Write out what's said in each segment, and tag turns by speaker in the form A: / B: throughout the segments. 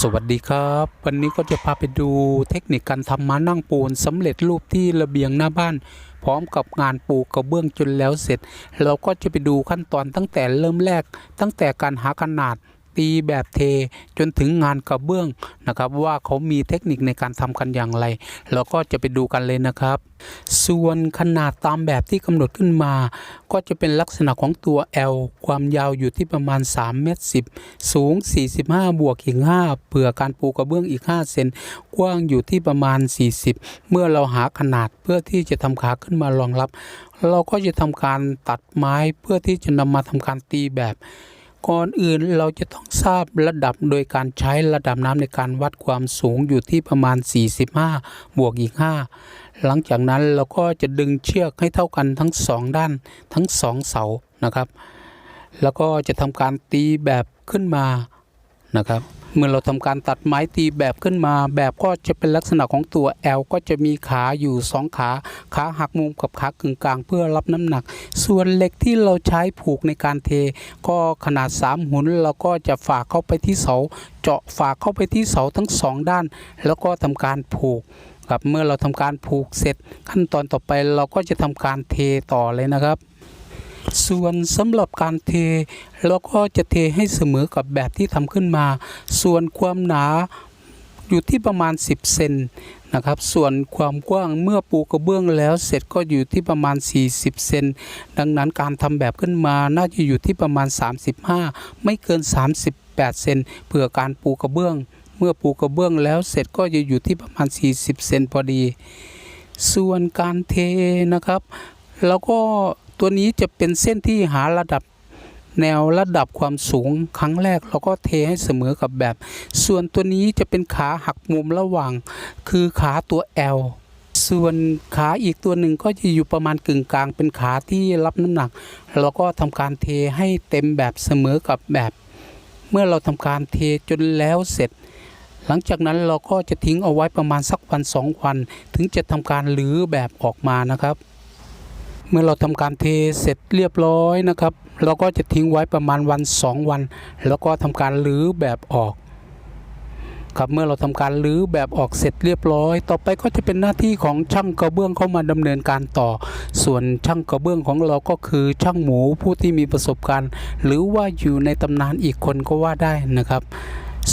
A: สวัสดีครับ วันนี้ก็จะพาไปดูเทคนิคการทำม้านั่งปูนสำเร็จรูปที่ระเบียงหน้าบ้าน พร้อมกับงานปูกระเบื้องจนแล้วเสร็จ เราก็จะไปดูขั้นตอนตั้งแต่เริ่มแรก ตั้งแต่การหาขนาด ตีแบบเทจนถึงงานกระเบื้องนะครับ ว่าเขามีเทคนิคในการทำกันอย่างไรเราก็จะไปดูกันเลยนะครับ ส่วนขนาดตามแบบที่กำหนดขึ้นมา ก็จะเป็นลักษณะของตัว L ความยาวอยู่ที่ประมาณ3เมตร10 สูง 45 บวกอีก5เผื่อการปูกระเบื้องอีก 5 เซนกว้างอยู่ที่ประมาณ 40 เมื่อเราหาขนาดเพื่อที่จะทำขาขึ้นมารองรับ เราก็จะทำการตัดไม้เพื่อที่จะนำมาทำการตีแบบ ก่อนอื่นเราจะต้องทราบระดับโดยการใช้ระดับน้ำในการวัดความสูงอยู่ที่ประมาณ 45 บวกอีก 5 หลังจากนั้นเราก็จะดึงเชือกให้เท่ากันทั้งสองด้านทั้งสองเสานะครับ แล้วก็จะทำการตีแบบขึ้นมานะครับ เมื่อเราทำการตัดไม้ตีแบบขึ้นมา แบบก็จะเป็นลักษณะของตัว L ก็จะมีขาอยู่สองขา ขาหักมุมกับขากึ่งกลางเพื่อรับน้ำหนัก ส่วนเหล็กที่เราใช้ผูกในการเท ก็ขนาด 3 หุนเราก็จะฝากเข้าไปที่เสา เจาะฝากเข้าไปที่เสาทั้งสองด้าน แล้วก็ทำการผูกครับเมื่อเราทำการผูกเสร็จ ขั้นตอนต่อไปเราก็จะทำการเทต่อเลยนะครับ ส่วนสำหรับการเทเราก็จะเทให้เสมอกับแบบที่ทำขึ้นมา ส่วนความหนาอยู่ที่ประมาณ 10 เซนนะครับ ส่วนความกว้างเมื่อปูกระเบื้องแล้วเสร็จก็อยู่ที่ประมาณ 40 เซน ดังนั้นการทำแบบขึ้นมาน่าจะอยู่ที่ประมาณ 35 ไม่เกิน 38 เซนเพื่อการปูกระเบื้อง เมื่อปูกระเบื้องแล้วเสร็จก็จะอยู่ที่ประมาณ 40 เซนพอดี ส่วนการเทนะครับ แล้วก็ตัวนี้จะเป็นเส้นที่หาระดับแนวระดับความสูงครั้งแรกเราก็เทให้เสมอกับแบบ ส่วนตัวนี้จะเป็นขาหักมุมระหว่าง คือขาตัว L ส่วนขาอีกตัวหนึ่งก็จะอยู่ประมาณกึ่งกลางเป็นขาที่รับน้ำหนักเราก็ทำการเทให้เต็มแบบเสมอกับแบบ เมื่อเราทำการเทจนแล้วเสร็จ หลังจากนั้นเราก็จะทิ้งเอาไว้ประมาณสักวันสองวัน ถึงจะทำการรื้อแบบออกมานะครับ เมื่อเราทำการเทเสร็จเรียบร้อยนะครับ เราก็จะทิ้งไว้ประมาณวันสองวัน แล้วก็ทำการรื้อแบบออกครับเมื่อเราทำการรื้อแบบออกเสร็จเรียบร้อย ต่อไปก็จะเป็นหน้าที่ของช่างกระเบื้องเข้ามาดำเนินการต่อ ส่วนช่างกระเบื้องของเราก็คือช่างหมูผู้ที่มีประสบการณ์ หรือว่าอยู่ในตำนานอีกคนก็ว่าได้นะครับ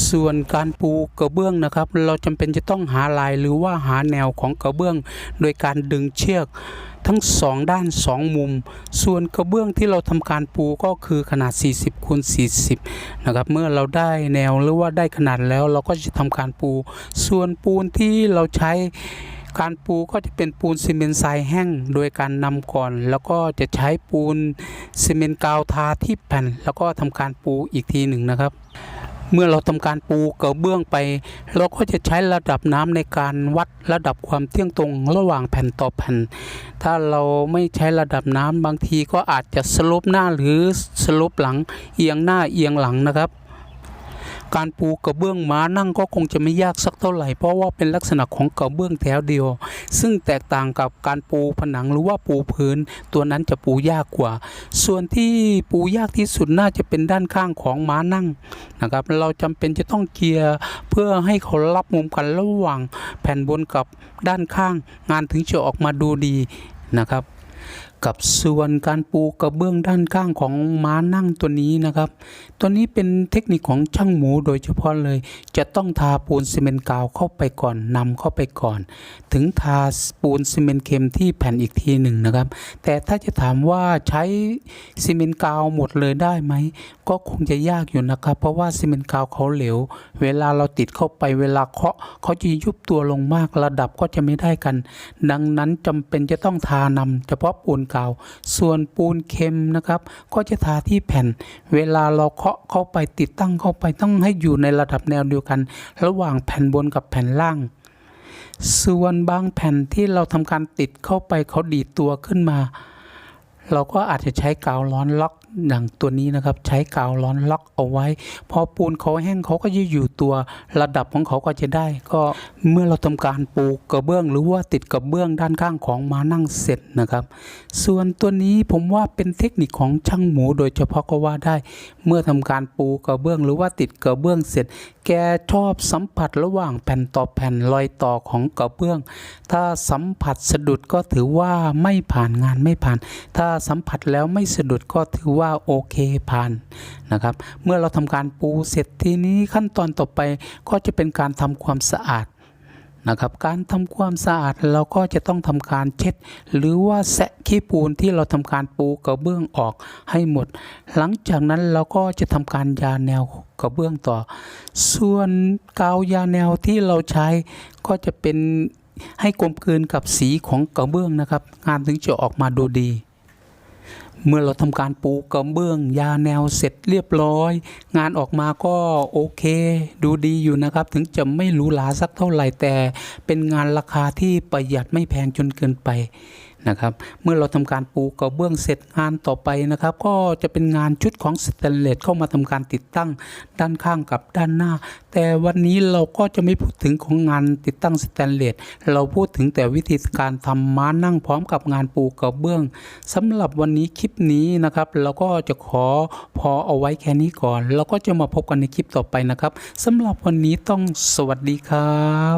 A: ส่วนการปูกระเบื้องนะครับ เราจำเป็นจะต้องหาลายหรือว่าหาแนวของกระเบื้อง โดยการดึงเชือก ทั้งสองด้านสองมุม ส่วนกระเบื้องที่เราทำการปูก็คือขนาด 40คูณ40 นะครับ เมื่อเราได้แนวหรือว่าได้ขนาดแล้วเราก็จะทำการปู ส่วนปูนที่เราใช้การปูก็จะเป็นปูนซีเมนต์ทรายแห้งโดยการนำก่อน แล้วก็จะใช้ปูนซีเมนต์กาวทาที่แผ่น แล้วก็ทำการปูอีกทีหนึ่งนะครับ เมื่อเราทำการปูกระเบื้องไป เราก็จะใช้ระดับน้ำในการวัดระดับความเที่ยงตรงระหว่างแผ่นต่อแผ่น ถ้าเราไม่ใช้ระดับน้ำบางทีก็อาจจะสลบหน้าหรือสลบหลังเอียงหน้าเอียงหลังนะครับ การปูกระเบื้องม้านั่งก็คงจะไม่ยากสักเท่าไหร่ เพราะว่าเป็นลักษณะของกระเบื้องแถวเดียว ซึ่งแตกต่างกับการปูผนังหรือว่าปูพื้น ตัวนั้นจะปูยากกว่า ส่วนที่ปูยากที่สุดน่าจะเป็นด้านข้างของม้านั่งนะครับเราจำเป็นจะต้องเกียร์เพื่อให้เขารับมุมกันระหว่างแผ่นบนกับด้านข้าง งานถึงจะออกมาดูดีนะครับ กับส่วนการปูกระเบื้องด้านข้างของม้านั่งตัวนี้นะครับ ตัวนี้เป็นเทคนิคของช่างหมูโดยเฉพาะเลย จะต้องทาปูนซีเมนต์กาวเข้าไปก่อนนำเข้าไปก่อน ถึงทาปูนซีเมนต์เค็มที่แผ่นอีกทีหนึ่งนะครับ แต่ถ้าจะถามว่าใช้ซีเมนต์กาวหมดเลยได้ไหม ก็คงจะยากอยู่นะครับ เพราะว่าซีเมนต์กาวเขาเหลว เวลาเราติดเข้าไปเวลาเคาะเขาจะยุบตัวลงมากระดับก็จะไม่ได้กัน ดังนั้นจำเป็นจะต้องทานำเฉพาะปูนกาส่วนปูนเค็มนะครับ ก็จะทาที่แผ่น เวลาเราเคาะเข้าไปติดตั้งเข้าไปต้องให้อยู่ในระดับแนวเดียวกัน ระหว่างแผ่นบนกับแผ่นล่าง ส่วนบางแผ่นที่เราทำการติดเข้าไปเขาดีดตัวขึ้นมา เราก็อาจจะใช้กาวร้อนล็อก อย่างตัวนี้นะครับใช้กาวร้อนล็อกเอาไว้ พอปูนเขาแห้งเขาก็จะอยู่ตัวระดับของเขาก็จะได้ ก็เมื่อเราทำการปูกระเบื้อง หรือว่าติดกระเบื้องด้านข้างของมานั่งเสร็จนะครับ ส่วนตัวนี้ผมว่าเป็นเทคนิคของช่างหมูโดยเฉพาะก็ว่าได้ เมื่อทำการปูกระเบื้อง หรือว่าติดกระเบื้องเสร็จ แกชอบสัมผัสระหว่างแผ่นต่อแผ่นรอยต่อของกระเบื้อง ถ้าสัมผัสสะดุดก็ถือว่าไม่ผ่านงานไม่ผ่าน ถ้าสัมผัสแล้วไม่สะดุดก็ถือว่าว่าโอเคผ่านนะครับ เมื่อเราทำการปูเสร็จทีนี้ขั้นตอนต่อไปก็จะเป็นการทำความสะอาดนะครับการทำความสะอาดเราก็จะต้องทำการเช็ด หรือว่าแสะขี้ปูนที่เราทำการปูกระเบื้องออกให้หมด หลังจากนั้นเราก็จะทำการยาแนวกระเบื้องต่อ ส่วนกาวยาแนวที่เราใช้ก็จะเป็นให้กลมกลืนกับสีของกระเบื้องนะครับ งานถึงจะออกมาดูดี เมื่อเราทำการปูกระเบื้อง ยาแนวเสร็จเรียบร้อย งานออกมาก็โอเค ดูดีอยู่นะครับ ถึงจะไม่หรูหราสักเท่าไหร่แต่ เป็นงานราคาที่ประหยัดไม่แพงจนเกินไป นะครับเมื่อเราทำการปูกระเบื้องเสร็จงานต่อไปนะครับ ก็จะเป็นงานชุดของสแตนเลสเข้ามาทำการติดตั้งด้านข้างกับด้านหน้า แต่วันนี้เราก็จะไม่พูดถึงของงานติดตั้งสแตนเลสเราพูดถึงแต่วิธีการทำม้านั่งพร้อมกับงานปูกระเบื้องสำหรับวันนี้คลิปนี้นะครับ เราก็จะขอพอเอาไว้แค่นี้ก่อน เราก็จะมาพบกันในคลิปต่อไปนะครับสำหรับวันนี้ต้องสวัสดีครับ